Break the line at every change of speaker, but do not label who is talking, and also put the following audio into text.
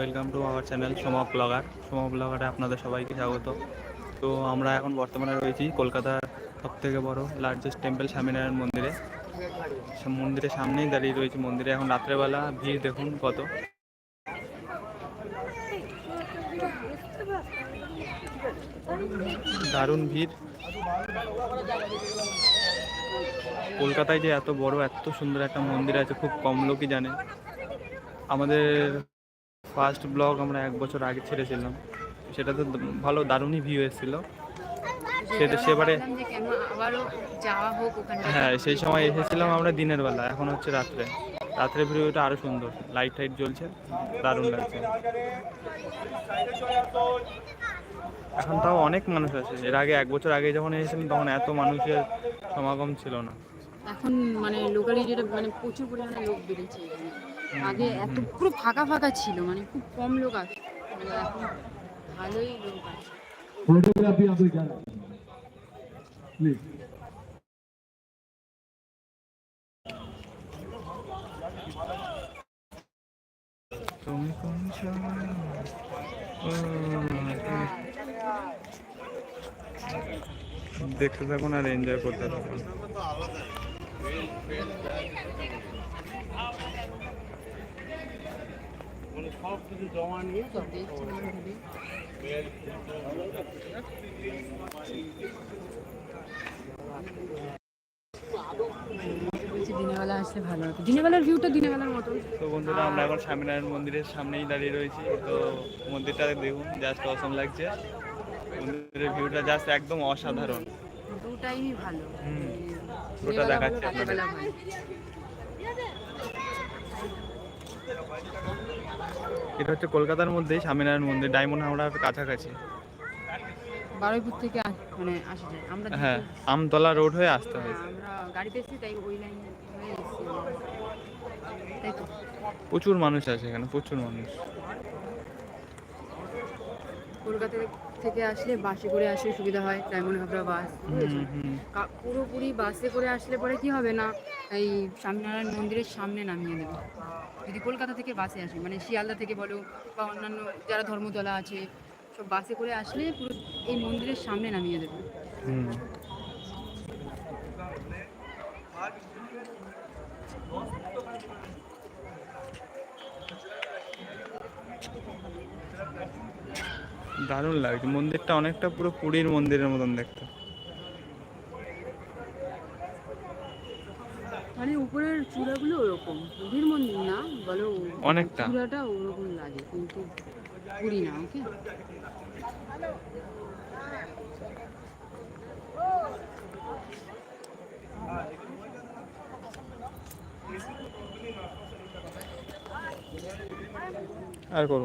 Welcome to our channel Soma blogger Soma ব্লগারে আপনাদের সবাইকে স্বাগত। তো আমরা এখন বর্তমানে রয়েছি কলকাতার সব থেকে বড় লার্জেস্ট টেম্পল স্বামীনারায়ণ মন্দিরে। মন্দিরের সামনেই দাঁড়িয়ে রয়েছে মন্দিরে। এখন রাত্রেবেলা ভিড় দেখুন কত। দারুণ ভিড়। কলকাতায় যে এত বড়, এত সুন্দর একটা মন্দির আছে, খুব কম লোকই জানে। আমাদের ফার্স্ট ব্লগ আমরা এক বছর আগে ছেড়েছিলাম। সেটা তো ভালো, দারুণই ভিউ এসেছিল। সেটা সেবারে হ্যাঁ সেই সময় এসেছিলাম আমরা দিনের বেলা, এখন হচ্ছে রাত্রে। রাত্রে ভিডিওটা আরও সুন্দর লাইট টাইট জ্বলছে, দারুণ লাগছে। এখন তাও অনেক মানুষ আছে, এর আগে এক বছর আগে যখন এসেছিলাম, তখন এত মানুষের সমাগম ছিল না।
এখন মানে লোকালিটিটা মানে প্রচুর পরিমাণে লোক বেড়েছে আগে এত পুরো ফাঁকা ফাঁকা ছিল মানে খুব কম লোক আসে মানে এখন ভালোই লোক আছে।
ফটোগ্রাফি আপনি দেখতে থাকুন আর এনজয় করতে থাকুন।
সব দেখছি না ভিডিও। বলছি দিনের বেলা আসলে ভালো ভিউটা দিনের বেলার
তো বন্ধুরা আমরা এখন স্বামীনারায়ণ মন্দিরের সামনেই দাঁড়িয়ে রয়েছি তো মন্দিরটা দেখুন জাস্ট অসম লাগছে মন্দিরের ভিউটা জাস্ট একদম অসাধারণ
দু টাইমই ভালো
হুম। দেখাচ্ছি আপনাদের।
বেলা ভালো।
এটা হচ্ছে কলকাতার মধ্যে স্বামীনারায়ণ মন্দির ডায়মন্ড হাওড়ার কাছাকাছি।
বারুইপুর থেকে মানে আসা যায়। আমরা
হ্যাঁ আমতলা রোড হয়ে আসতে
হ্যাঁ,
হয়
আমরা গাড়িতে এসেছি তাই ওই লাইন এসেছি আমরা। তাই তো।
প্রচুর মানুষ আছে এখানে প্রচুর মানুষ।
কলকাতা থেকে আসলে বাসে করে আসলে সুবিধা হয় ডায়মন্ড হাবড়া বাস পুরোপুরি বাসে করে আসলে পরে কি হবে না এই স্বামীনারায়ণ মন্দিরের সামনে নামিয়ে দেবে। যদি কলকাতা থেকে বাসে আসে মানে শিয়ালদা থেকে বলো বা অন্যান্য যারা ধর্মতলা আছে সব বাসে করে আসলে পুরো এই মন্দিরের সামনে নামিয়ে দেবে।
দারুণ লাগছে। মন্দিরটা অনেকটা পুরো পুরীর মন্দিরের মতন দেখতে।
মানে উপরের চূড়াগুলো ওরকম। পুরীর মন্দির না বলো
অনেকটা।
চূড়াটা ওরকম লাগে কিন্তু পুরী না ওকে?
আর করুন।